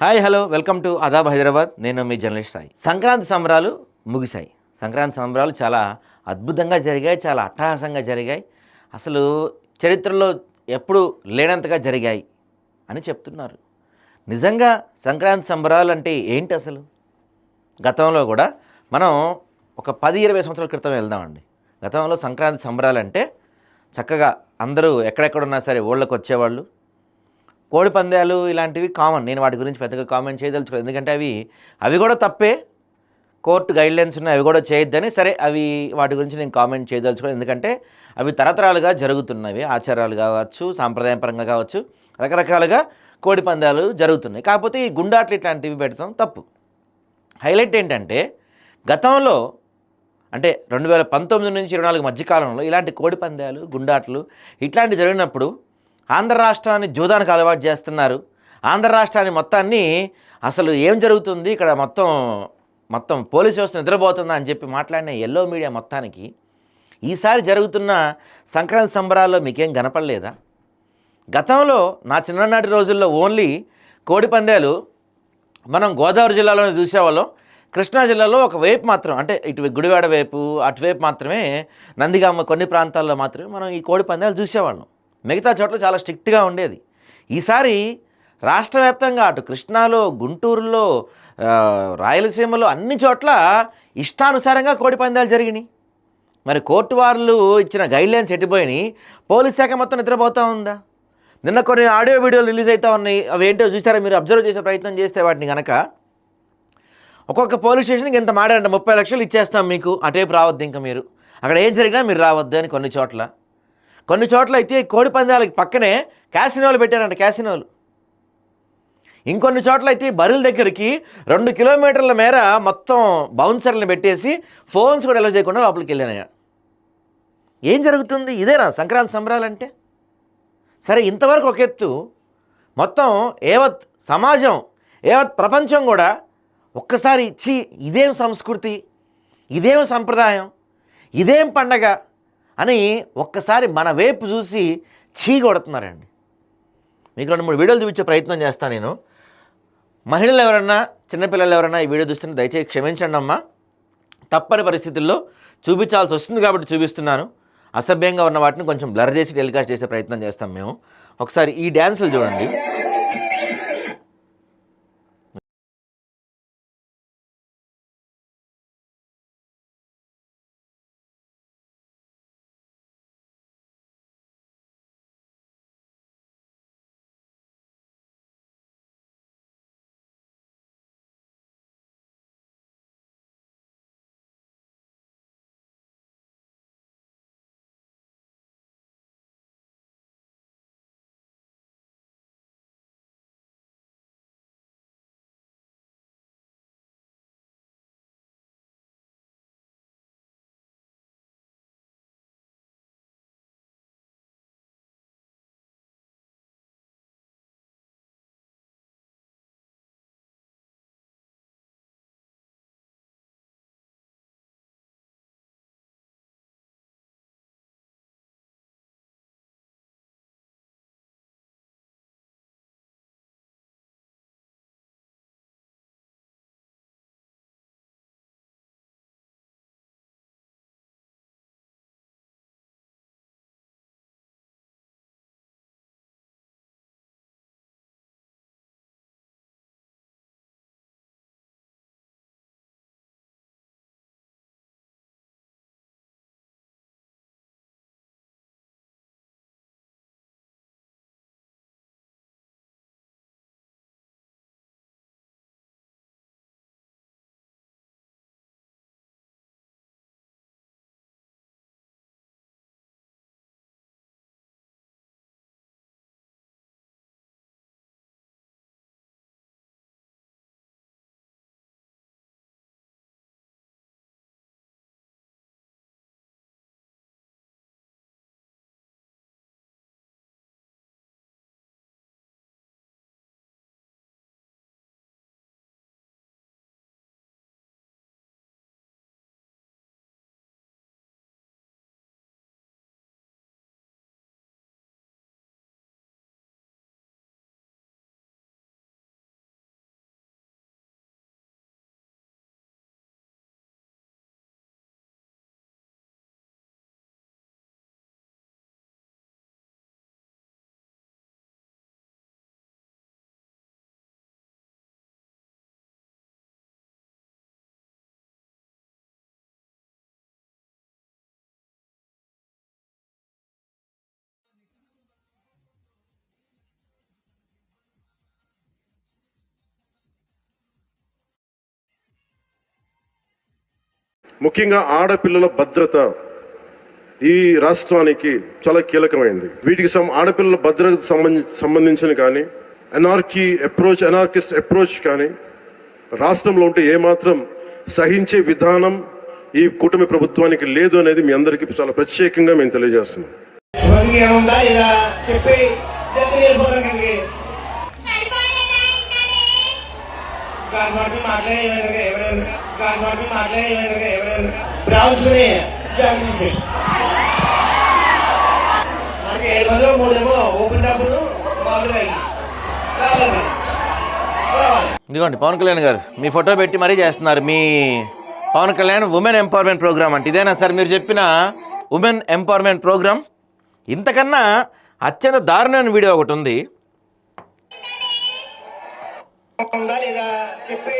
Hi hello welcome to Adab Hyderabad. నేను మీ journalist Sai. Sankranti సంబరాలు ముగిశాయి. సంక్రాంతి సంబరాలు చాలా అద్భుతంగా జరిగాయి చాలా అట్టహాసంగా జరిగాయి. అసలు చరిత్రలో ఎప్పుడు లేనంతగా జరిగాయి అని చెప్తున్నారు. నిజంగా సంక్రాంతి సంబరాలు అంటే ఏంటి అసలు? గతంలో కూడా మనం ఒక పది ఇరవై సంవత్సరాల క్రితం వెళ్దామండి. గతంలో సంక్రాంతి సంబరాలు అంటే చక్కగా అందరూ ఎక్కడెక్కడ ఉన్నా సరే ఊళ్ళకి వచ్చేవాళ్ళు కోడి పందాలు ఇలాంటివి కామన్. నేను వాటి గురించి పెద్దగా కామెంట్ చేయదలుచుకోలేదు. ఎందుకంటే అవి అవి కూడా తప్పే. కోర్టు గైడ్లైన్స్ ఉన్నాయి అవి కూడా చేయొద్దని సరే అవి వాటి గురించి నేను కామెంట్ చేయదలుచుకోలేదు. ఎందుకంటే అవి తరతరాలుగా జరుగుతున్నవి ఆచారాలు కావచ్చు సాంప్రదాయపరంగా కావచ్చు రకరకాలుగా కోడి పందాలు జరుగుతున్నాయి. కాకపోతే ఈ గుండాట్లు ఇట్లాంటివి పెడతాం తప్పు. హైలైట్ ఏంటంటే గతంలో అంటే రెండు వేల పంతొమ్మిది నుంచి ఇరవై నాలుగు మధ్యకాలంలో ఇలాంటి కోడి పందాలు గుండాట్లు ఇట్లాంటివి జరిగినప్పుడు ఆంధ్ర రాష్ట్రాన్ని జూదానికి అలవాటు చేస్తున్నారు. ఆంధ్ర రాష్ట్రాన్ని మొత్తాన్ని అసలు ఏం జరుగుతుంది? ఇక్కడ మొత్తం మొత్తం పోలీస్ వ్యవస్థ నిద్రపోతుందా అని చెప్పి మాట్లాడిన ఎల్లో మీడియా మొత్తానికి ఈసారి జరుగుతున్న సంక్రాంతి సంబరాల్లో మీకేం కనపడలేదా? గతంలో నా చిన్ననాటి రోజుల్లో ఓన్లీ కోడి పందాలు మనం గోదావరి జిల్లాలోనే చూసేవాళ్ళం. కృష్ణా జిల్లాలో ఒక వైపు మాత్రం అంటే ఇటు గుడివాడ వైపు అటువైపు మాత్రమే నందిగామ కొన్ని ప్రాంతాల్లో మాత్రమే మనం ఈ కోడి పందాలు చూసేవాళ్ళం. మిగతా చోట్ల చాలా స్ట్రిక్ట్గా ఉండేది. ఈసారి రాష్ట్ర వ్యాప్తంగా అటు కృష్ణాలో గుంటూరులో రాయలసీమలో అన్ని చోట్ల ఇష్టానుసారంగా కోడి పందాలు జరిగినాయి. మరి కోర్టు వాళ్ళు ఇచ్చిన గైడ్లైన్స్ ఎట్టిపోయినాయి పోలీస్ శాఖ మొత్తం నిద్రపోతూ ఉందా? నిన్న కొన్ని ఆడియో వీడియోలు రిలీజ్ అవుతా ఉన్నాయి. అవి ఏంటో చూస్తారా మీరు అబ్జర్వ్ చేసే ప్రయత్నం చేస్తే వాటిని కనుక ఒక్కొక్క పోలీస్ స్టేషన్కి ఇంత మాడారంట ముప్పై లక్షలు ఇచ్చేస్తాం మీకు. అటేపు రావద్దు ఇంకా మీరు. అక్కడ ఏం జరిగినా మీరు రావద్దు అని కొన్ని చోట్ల. కొన్ని చోట్ల అయితే కోడి పందాలకి పక్కనే క్యాసినోలు పెట్టారంట క్యాసినోలు. ఇంకొన్ని చోట్ల అయితే బరుల దగ్గరికి రెండు కిలోమీటర్ల మేర మొత్తం బౌన్సర్లను పెట్టేసి ఫోన్స్ కూడా ఎలా చేయకుండా లోపలికి వెళ్ళానయ్యా. ఏం జరుగుతుంది? ఇదేనా సంక్రాంతి సంబరాలు అంటే సరే ఇంతవరకు ఒక ఎత్తు. మొత్తం ఏవత్ సమాజం ఏవత్ ప్రపంచం కూడా ఒక్కసారి ఇచ్చి ఇదేం సంస్కృతి? ఇదేం సంప్రదాయం? ఇదేం పండగ? అని ఒక్కసారి మన వైపు చూసి చీగొడుతున్నారండి మీకు రెండు మూడు వీడియోలు చూపించే ప్రయత్నం చేస్తాను నేను. మహిళలు ఎవరన్నా చిన్నపిల్లలు ఎవరన్నా ఈ వీడియో చూస్తుంటే దయచేసి క్షమించండి అమ్మా. తప్పని పరిస్థితుల్లో చూపించాల్సి వస్తుంది కాబట్టి చూపిస్తున్నాను. అసభ్యంగా ఉన్న వాటిని కొంచెం బ్లర్ చేసి టెలికాస్ట్ చేసే ప్రయత్నం చేస్తాం మేము. ఒకసారి ఈ డ్యాన్సులు చూడండి. ముఖ్యంగా ఆడపిల్లల భద్రత ఈ రాష్ట్రానికి చాలా కీలకమైంది. వీటికి సం ఆడపిల్లల భద్రతకు సంబంధించి సంబంధించిన కానీ ఎనార్కీ అప్రోచ్ ఎనార్కిస్ట్ అప్రోచ్ కానీ రాష్ట్రంలో ఉంటే ఏమాత్రం సహించే విధానం ఈ కూటమి ప్రభుత్వానికి లేదు అనేది మీ అందరికీ చాలా ప్రత్యేకంగా మేము తెలియజేస్తున్నాం. చెప్పి జల్దీ మాట మాట్లాడే ఎవరైనా గాలి మాట మాట్లాడే ఎవరైనా రావుతుని జాబ్ మనకి ఏడు మందిలో మూడేమో ఓపెన్ డబ్బులు మామూలుగా రావాలి ఇదిగోండి పవన్ కళ్యాణ్ గారు మీ ఫోటో పెట్టి మరీ చేస్తున్నారు. మీ Pawan Kalyan women empowerment programme అంటే ఇదేనా సార్ మీరు చెప్పిన ఉమెన్ ఎంపవర్మెంట్ ప్రోగ్రామ్? ఇంతకన్నా అత్యంత దారుణమైన వీడియో ఒకటి ఉంది. ఉందా లేదా చెప్పి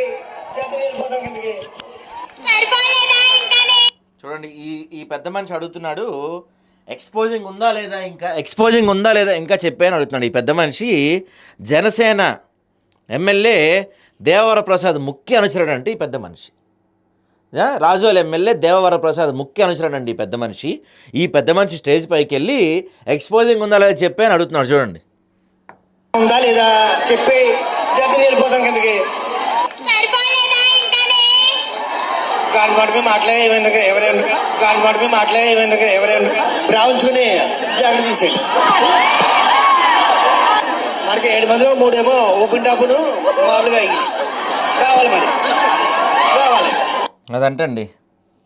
చూడండి ఈ ఈ పెద్ద మనిషి అడుగుతున్నాడు ఎక్స్పోజింగ్ ఉందా లేదా ఇంకా? ఎక్స్పోజింగ్ ఉందా లేదా ఇంకా చెప్పాను అడుగుతున్నాడు ఈ పెద్ద మనిషి. జనసేన ఎమ్మెల్యే దేవవర ప్రసాద్ ముఖ్య అనుచరుడు అంటే ఈ పెద్ద మనిషి. రాజోల ఎమ్మెల్యే దేవవర ప్రసాద్ ముఖ్య అనుచరుడు అండి ఈ పెద్ద మనిషి. ఈ పెద్ద మనిషి స్టేజ్ పైకి వెళ్ళి ఎక్స్పోజింగ్ ఉందా లేదా చెప్పాను అడుగుతున్నాడు చూడండి. ఉందా లేదా? చెప్పి గాలి మాట మీద మాట్లాడే ఎవరైనా గాలి మాట మీద మాట్లాడే ఎవరైనా రావుతుని జాగ్రత్త తీసేయండి మనకి ఏడు మందిలో మూడేమో ఓపెన్ టాపును మామూలుగా కావాలి మరి. కావాలి. అదంటే అండి.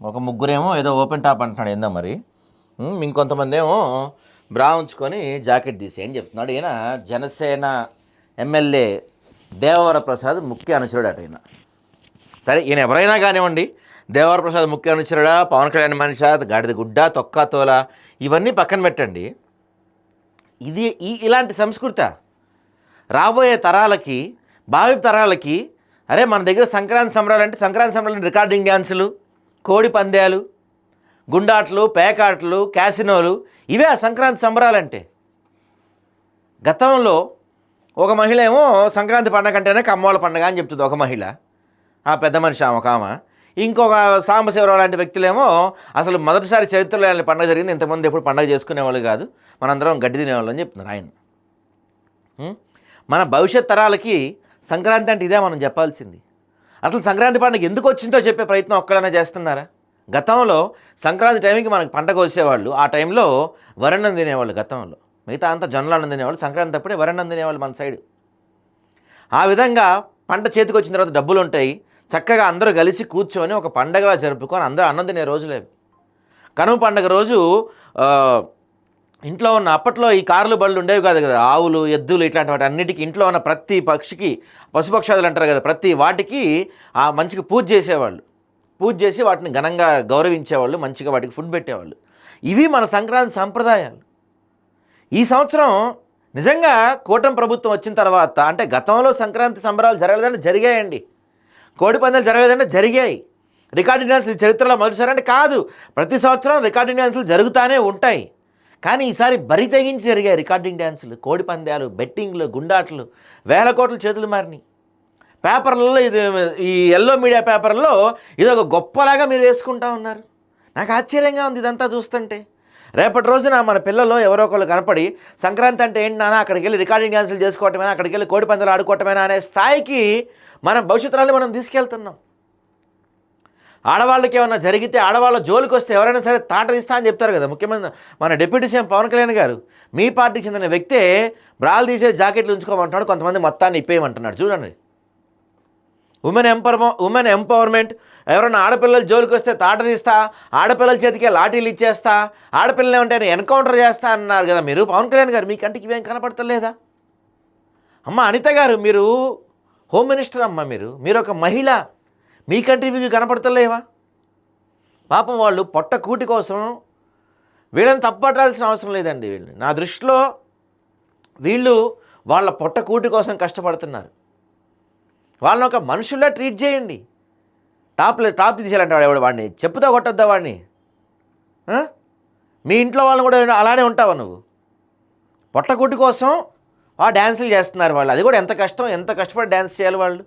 ఒక ముగ్గురేమో ఏదో ఓపెన్ టాప్ అంటున్నాడు ఏందో మరి. ఇంకొంతమంది ఏమో బ్రా ఉంచుకొని జాకెట్ తీసి ఏం చెప్తున్నాడు. ఈయన జనసేన ఎమ్మెల్యే దేవవర ప్రసాద్ ముఖ్య అనుచరుడు అట ఈయన. సరే ఈయన ఎవరైనా కానివ్వండి దేవరప్రసాద్ ముఖ్య అనుచరుడా పవన్ కళ్యాణ్ మనిషా గాడిద గుడ్డ తొక్క తోల ఇవన్నీ పక్కన పెట్టండి. ఇది ఈ ఇలాంటి సంస్కృత రాబోయే తరాలకి భావి తరాలకి అరే మన దగ్గర సంక్రాంతి సంబరాలు అంటే సంక్రాంతి సంబరాలు రికార్డింగ్ డ్యాన్సులు కోడి పందాలు గుండాట్లు పేకాట్లు క్యాసినోలు ఇవే ఆ సంక్రాంతి సంబరాలంటే. గతంలో ఒక మహిళ ఏమో సంక్రాంతి పండగ అంటేనే కమ్మోళ్ళ పండగ అని చెప్తుంది ఒక మహిళ. ఆ పెద్ద మనిషి ఆమె ఒక ఆమె. ఇంకొక సాంబశివరావు లాంటి వ్యక్తులేమో అసలు మొదటిసారి చరిత్రలో ఇలాంటి పండగ జరిగింది. ఇంతకుముందు ఎప్పుడు పండగ చేసుకునేవాళ్ళు కాదు. మనందరం గడ్డి తినేవాళ్ళు అని చెప్తున్నారు ఆయన. మన భవిష్యత్ తరాలకి సంక్రాంతి అంటే ఇదే మనం చెప్పాల్సింది. అసలు సంక్రాంతి పండుగ ఎందుకు వచ్చిందో చెప్పే ప్రయత్నం ఒక్కడైనా చేస్తున్నారా? గతంలో సంక్రాంతి టైంకి మనకి పండగ వచ్చేవాళ్ళు. ఆ టైంలో వరణం తినేవాళ్ళు గతంలో. మిగతా అంతా జొన్నలు అన్నం తినేవాళ్ళు. సంక్రాంతి అప్పుడే వరణం తినేవాళ్ళు మన సైడ్. ఆ విధంగా పంట చేతికి వచ్చిన తర్వాత డబ్బులు ఉంటాయి చక్కగా అందరూ కలిసి కూర్చొని ఒక పండగలా జరుపుకొని అందరూ అన్నం తినే రోజులేవి కనుమ పండగ రోజు ఇంట్లో ఉన్న అప్పట్లో ఈ కార్లు బళ్ళు ఉండేవి కాదు కదా. ఆవులు ఎద్దులు ఇట్లాంటి వాటి అన్నిటికీ ఇంట్లో ఉన్న ప్రతి పక్షికి పశుపక్షాదులు అంటారు కదా ప్రతి వాటికి ఆ మంచిగా పూజ చేసేవాళ్ళు. పూజ చేసి వాటిని ఘనంగా గౌరవించేవాళ్ళు మంచిగా వాటికి ఫుడ్ పెట్టేవాళ్ళు. ఇవి మన సంక్రాంతి సంప్రదాయాలు. ఈ సంవత్సరం నిజంగా కూటమి ప్రభుత్వం వచ్చిన తర్వాత అంటే గతంలో సంక్రాంతి సంబరాలు జరగలేదని జరిగాయండి. కోడి పందాలు జరగలేదంటే జరిగాయి. రికార్డింగ్ డ్యాన్సులు చరిత్రలో మొదటిసారంటే కాదు. ప్రతి సంవత్సరం రికార్డింగ్ డ్యాన్సులు జరుగుతూనే ఉంటాయి. కానీ ఈసారి బరి తెగించి జరిగాయి రికార్డింగ్ డ్యాన్సులు కోడి పందాలు బెట్టింగ్లు గుండాట్లు వేల కోట్ల చేతులు మారినాయి. పేపర్లలో ఇది ఈ ఎల్లో మీడియా పేపర్లో ఇది ఒక గొప్పలాగా మీరు వేసుకుంటా ఉన్నారు. నాకు ఆశ్చర్యంగా ఉంది ఇదంతా చూస్తుంటే. రేపటి రోజున మన పిల్లలు ఎవరో ఒకళ్ళు కనపడి సంక్రాంతి అంటే ఏంటి నాన్న అక్కడికి వెళ్ళి రికార్డింగ్ డ్యాన్సులు చేసుకోవటమేనా అక్కడికి వెళ్ళి కోడి పందాలు ఆడుకోవటమేనా అనే స్థాయికి మనం భవిష్యత్తులో మనం తీసుకెళ్తున్నాం. ఆడవాళ్ళకి ఏమైనా జరిగితే ఆడవాళ్ళ జోలికి వస్తే ఎవరైనా సరే తాట తీస్తా అని చెప్తారు కదా. ముఖ్యమంత్రి మన డిప్యూటీ సీఎం పవన్ కళ్యాణ్ గారు మీ పార్టీకి చెందిన వ్యక్తే బ్రాలు తీసే జాకెట్లు ఉంచుకోమంటున్నాడు కొంతమంది మొత్తాన్ని ఇప్పేయమంటున్నాడు. చూడండి. ఉమెన్ ఎంపర్ ఉమెన్ ఎంపవర్మెంట్ ఎవరైనా ఆడపిల్లలు జోలికి వస్తే తాట తీస్తా ఆడపిల్లల చేతికి లాఠీలు ఇచ్చేస్తా ఆడపిల్లలు ఏమంటే ఎన్కౌంటర్ చేస్తా అన్నారు కదా మీరు. పవన్ కళ్యాణ్ గారు మీ కంటికి ఇవేం కనపడతలేదా? అమ్మ అనిత గారు మీరు హోమ్ మినిస్టర్ అమ్మ మీరు. మీరు ఒక మహిళ. మీ కంట్రీ మీకు కనపడతలేవా? పాపం వాళ్ళు పొట్ట కూటి కోసం వీళ్ళని తప్పట్టాల్సిన అవసరం లేదండి వీళ్ళు. నా దృష్టిలో వీళ్ళు వాళ్ళ పొట్ట కూటి కోసం కష్టపడుతున్నారు. వాళ్ళని ఒక మనుషుల్లా ట్రీట్ చేయండి. టాప్ టాప్ తీసేయాలంటే వాడు ఎవడు? వాడిని చెప్పుతా కొట్టద్దా వాడిని? మీ ఇంట్లో వాళ్ళని కూడా అలానే ఉంటావా నువ్వు? పొట్టకుట్టి కోసం ఆ డ్యాన్సులు చేస్తున్నారు వాళ్ళు. అది కూడా ఎంత కష్టం ఎంత కష్టపడి డ్యాన్స్ చేయాలి వాళ్ళు?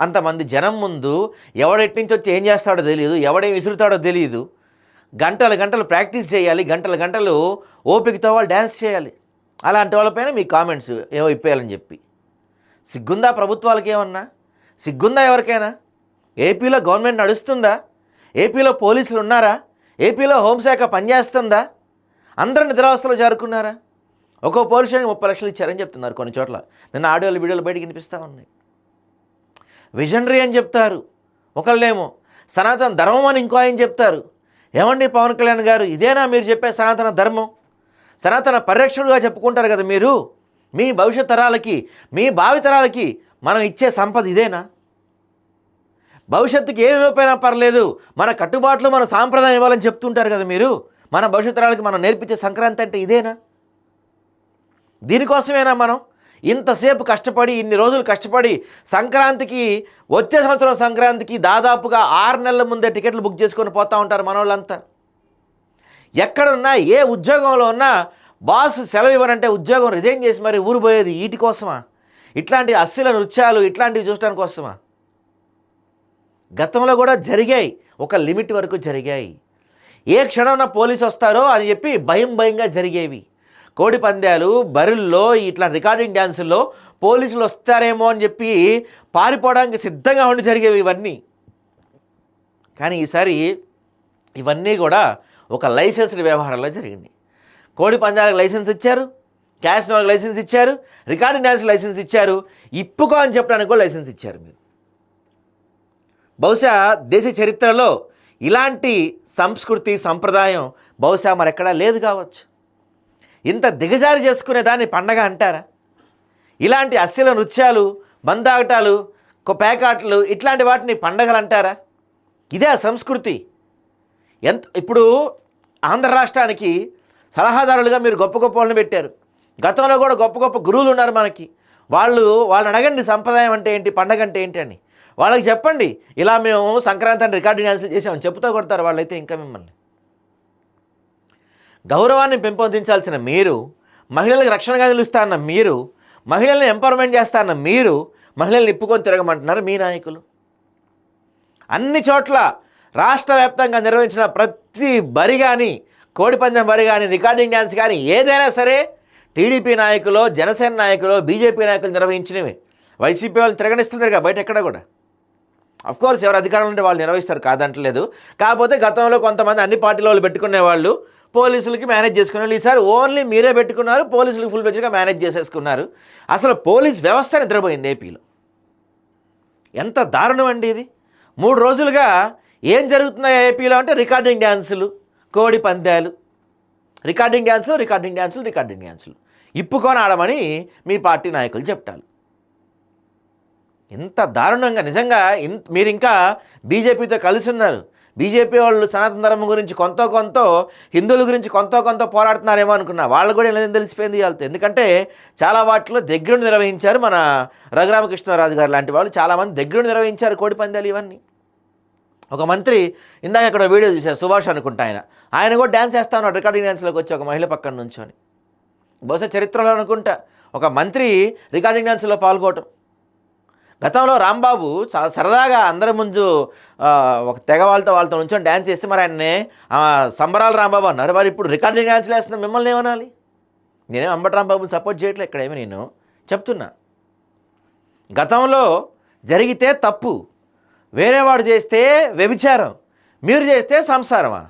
అంతమంది జనం ముందు ఎవడెట్టి నుంచి వచ్చి ఏం చేస్తాడో తెలియదు ఎవడేం విసురుతాడో తెలియదు గంటలు గంటలు ప్రాక్టీస్ చేయాలి గంటలు గంటలు ఓపికతో వాళ్ళు డ్యాన్స్ చేయాలి. అలాంటి వాళ్ళపైన మీ కామెంట్స్ ఏమో ఇప్పేయాలని చెప్పి. సిగ్గుందా ప్రభుత్వాలకి ఏమన్నా? సిగ్గుందా ఎవరికైనా? ఏపీలో గవర్నమెంట్ నడుస్తుందా? ఏపీలో పోలీసులు ఉన్నారా? ఏపీలో హోంశాఖ పనిచేస్తుందా? అందరూ నిద్రావస్థలో చేరుకున్నారా ఒక్కో పోలీస్ స్టేషన్ ముప్పై లక్షలు ఇచ్చారని చెప్తున్నారు కొన్ని చోట్ల. నిన్న ఆడియోలు వీడియోలు బయటకు వినిపిస్తూ ఉన్నాయి. విజనరీ అని చెప్తారు. ఒకళ్ళేమో సనాతన ధర్మం అని ఇంకో ఆయన చెప్తారు. ఏమండి పవన్ కళ్యాణ్ గారు? ఇదేనా మీరు చెప్పే సనాతన ధర్మం? సనాతన పరిరక్షణుడుగా చెప్పుకుంటారు కదా మీరు? మీ భవిష్యత్ తరాలకి మీ భావితరాలకి మనం ఇచ్చే సంపద ఇదేనా? భవిష్యత్తుకి ఏమి పర్లేదు మన కట్టుబాట్లు మన సాంప్రదాయం ఇవ్వాలని చెప్తుంటారు కదా మీరు? మన భవిష్యత్ తరాలకి మనం నేర్పించే సంక్రాంతి అంటే ఇదేనా? దీనికోసమేనా మనం? ఇంతసేపు కష్టపడి ఇన్ని రోజులు కష్టపడి సంక్రాంతికి వచ్చే సంవత్సరం సంక్రాంతికి దాదాపుగా ఆరు నెలల ముందే టికెట్లు బుక్ చేసుకొని పోతూ ఉంటారు మనోళ్ళంతా. ఎక్కడున్నా ఏ ఉద్యోగంలో ఉన్నా బాస్ సెలవు ఇవ్వనంటే ఉద్యోగం రిజైన్ చేసి మరి ఊరు పోయేది వీటి కోసమా? ఇట్లాంటి అస్సిల నృత్యాలు ఇట్లాంటివి చూడటానికి కోసమా? గతంలో కూడా జరిగాయి. ఒక లిమిట్ వరకు జరిగాయి. ఏ క్షణంలో పోలీసు వస్తారో అని చెప్పి భయం భయంగా జరిగేవి. కోడి పందాలు బరుల్లో ఇట్లా రికార్డింగ్ డ్యాన్సుల్లో పోలీసులు వస్తారేమో అని చెప్పి పారిపోవడానికి సిద్ధంగా ఉండి జరిగేవి ఇవన్నీ. కానీ ఈసారి ఇవన్నీ కూడా ఒక లైసెన్స్డ్ వ్యవహారంలో జరిగింది. కోడి పందాలకు లైసెన్స్ ఇచ్చారు క్యాష్ నోల్ లైసెన్స్ ఇచ్చారు రికార్డింగ్ డ్యాన్స్ లైసెన్స్ ఇచ్చారు ఇప్పుకో అని చెప్పడానికి కూడా లైసెన్స్ ఇచ్చారు మీరు. బహుశా దేశ చరిత్రలో ఇలాంటి సంస్కృతి సంప్రదాయం బహుశా మరెక్కడా లేదు కావచ్చు. ఇంత దిగజారి చేసుకునే దాన్ని పండగ అంటారా? ఇలాంటి అస్సిల నృత్యాలు బందాగటాలు పేకాటలు ఇట్లాంటి వాటిని పండగలు అంటారా? ఇదే ఆ సంస్కృతి. ఎంత ఇప్పుడు ఆంధ్ర రాష్ట్రానికి సలహాదారులుగా మీరు గొప్ప గొప్ప వాళ్ళని పెట్టారు. గతంలో కూడా గొప్ప గొప్ప గురువులు ఉన్నారు మనకి. వాళ్ళు వాళ్ళని అడగండి సంప్రదాయం అంటే ఏంటి పండగ అంటే ఏంటి అని. వాళ్ళకి చెప్పండి. ఇలా మేము సంక్రాంతి అని రికార్డింగ్ డాన్సులు చేసామని చెప్తూ కొడతారు వాళ్ళైతే ఇంకా మిమ్మల్ని. గౌరవాన్ని పెంపొందించాల్సిన మీరు మహిళలకు రక్షణగా నిలుస్తా అన్న మీరు మహిళల్ని ఎంపవర్మెంట్ చేస్తా అన్న మీరు మహిళల్ని ఇప్పుకొని తిరగమంటున్నారు మీ నాయకులు. అన్ని చోట్ల రాష్ట్ర వ్యాప్తంగా నిర్వహించిన ప్రతి బరి కానీ కోడిపందెం బరి కానీ రికార్డింగ్ డ్యాన్స్ కానీ ఏదైనా సరే టీడీపీ నాయకులు జనసేన నాయకులు బీజేపీ నాయకులు నిర్వహించినవి. వైసీపీ వాళ్ళు తిరగనిస్తున్నారు బయట ఎక్కడ కూడా. అఫ్కోర్స్ ఎవరు అధికారంలో ఉంటే వాళ్ళు నిర్వహిస్తారు కాదంటలేదు. కాకపోతే గతంలో కొంతమంది అన్ని పార్టీల వాళ్ళు పెట్టుకునే వాళ్ళు పోలీసులకి మేనేజ్ చేసుకుని ఈసారి ఓన్లీ మీరే పెట్టుకున్నారు పోలీసులకు ఫుల్ ఫ్లెజ్గా మేనేజ్ చేసేసుకున్నారు. అసలు పోలీస్ వ్యవస్థ నిద్రపోయింది ఏపీలో. ఎంత దారుణం అండి ఇది. మూడు రోజులుగా ఏం జరుగుతున్నాయి ఏపీలో అంటే రికార్డింగ్ డ్యాన్సులు కోడి పందాలు. రికార్డింగ్ డ్యాన్సులు రికార్డింగ్ డ్యాన్సులు రికార్డింగ్ డ్యాన్సులు. ఇప్పుకొని ఆడమని మీ పార్టీ నాయకులు చెప్తారు. ఇంత దారుణంగా నిజంగా ఇన్ మీరు ఇంకా బీజేపీతో కలిసి ఉన్నారు. బీజేపీ వాళ్ళు సనాతన ధర్మం గురించి కొంత కొంత హిందువుల గురించి కొంత కొంత పోరాడుతున్నారేమో అనుకున్నా. వాళ్ళు కూడా ఏదైనా తెలిసిపోయింది వాళ్ళతో ఎందుకంటే చాలా వాటిలో దగ్గరుండి నిర్వహించారు మన రఘురామకృష్ణరాజు గారు లాంటి వాళ్ళు. చాలామంది దగ్గరుండి నిర్వహించారు కోడి పందాలు ఇవన్నీ. ఒక మంత్రి ఇందాక ఇక్కడ వీడియో చూశారు సుభాష్ అనుకుంటా ఆయన. ఆయన కూడా డ్యాన్స్ వేస్తా ఉన్నాడు రికార్డింగ్ డ్యాన్స్లోకి వచ్చి ఒక మహిళ పక్కన నుంచొని. బహుశా చరిత్రలో అనుకుంటా. ఒక మంత్రి రికార్డింగ్ డ్యాన్స్లో పాల్గొనటం. గతంలో రాంబాబు చాలా సరదాగా అందరి ముందు ఒక తెగ వాళ్ళతో వాళ్ళతో నుంచొని డ్యాన్స్ చేస్తే మరి ఆయన్ని సంబరాలు రాంబాబు అన్నారు. మరి ఇప్పుడు రికార్డింగ్ డ్యాన్స్ వేస్తున్న మిమ్మల్ని ఏమనాలి? నేనేం అంబటి రాంబాబుని సపోర్ట్ చేయట్లే ఇక్కడేమి నేను చెప్తున్నా. గతంలో జరిగితే తప్పు వేరేవాడు చేస్తే వ్యభిచారం మీరు చేస్తే సంసారమా?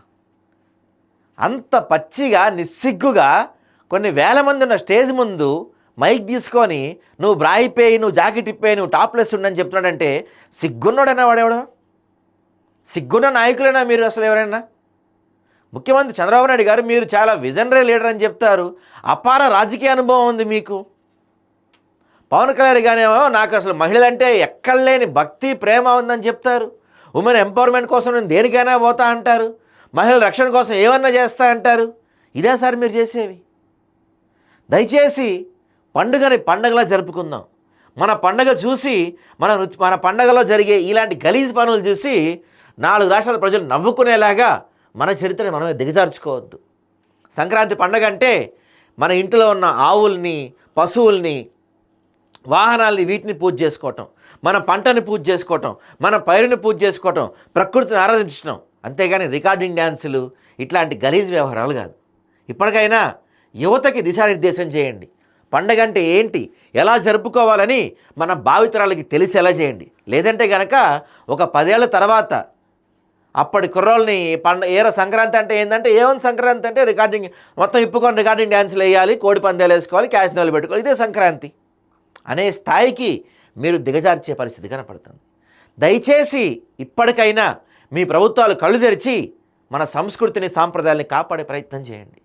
అంత పచ్చిగా నిస్సిగ్గుగా కొన్ని వేల మంది ఉన్న స్టేజ్ ముందు మైక్ తీసుకొని నువ్వు బ్రాయిపోయి నువ్వు జాకెట్ ఇప్పేయి నువ్వు టాప్లెస్ ఉండని చెప్తున్నాడంటే సిగ్గున్నాడైనా వాడేవాడు? సిగ్గున్న నాయకులైనా మీరు అసలు ఎవరైనా? ముఖ్యమంత్రి చంద్రబాబు నాయుడు గారు మీరు చాలా విజనరీ లీడర్ అని చెప్తారు. అపార రాజకీయ అనుభవం ఉంది మీకు. పవన్ కళ్యాణ్ గారేమో నాకు అసలు మహిళలంటే ఎక్కడలేని భక్తి ప్రేమ ఉందని చెప్తారు. ఉమెన్ ఎంపవర్మెంట్ కోసం నేను దేనికైనా పోతా అంటారు. మహిళల రక్షణ కోసం ఏమన్నా చేస్తా అంటారు. ఇదే సార్ మీరు చేసేవి. దయచేసి పండుగని పండగలా జరుపుకుందాం. మన పండగ చూసి మన మన పండగలో జరిగే ఇలాంటి గలీజ్ పనులు చూసి నాలుగు రాష్ట్రాల ప్రజలు నవ్వుకునేలాగా మన చరిత్రని మనమే దిగజార్చుకోవద్దు. సంక్రాంతి పండగ అంటే మన ఇంట్లో ఉన్న ఆవుల్ని పశువుల్ని వాహనాల్ని వీటిని పూజ చేసుకోవటం మన పంటని పూజ చేసుకోవటం మన పైరుని పూజ చేసుకోవటం ప్రకృతిని ఆరాధించడం అంతేగాని రికార్డింగ్ డ్యాన్సులు ఇట్లాంటి గలీజ్ వ్యవహారాలు కాదు. ఇప్పటికైనా యువతకి దిశానిర్దేశం చేయండి. పండగ అంటే ఏంటి? ఎలా జరుపుకోవాలని మన భావితరాలకి తెలిసేలా చేయండి? లేదంటే గనక ఒక పదేళ్ళ తర్వాత అప్పటి కుర్రోళ్ళని పండ ఏర సంక్రాంతి అంటే ఏంటంటే ఏమని సంక్రాంతి అంటే రికార్డింగ్ మొత్తం ఇప్పుకొని రికార్డింగ్ డ్యాన్సులు వేయాలి కోడి పందాలు వేసుకోవాలి క్యాష్ నోలు పెట్టుకోవాలి ఇదే సంక్రాంతి. అనే స్థాయికి మీరు దిగజార్చే పరిస్థితి కనపడుతుంది. దయచేసి ఇప్పటికైనా మీ ప్రభుత్వాలు కళ్ళు తెరిచి మన సంస్కృతిని సాంప్రదాయాల్ని కాపాడే ప్రయత్నం చేయండి.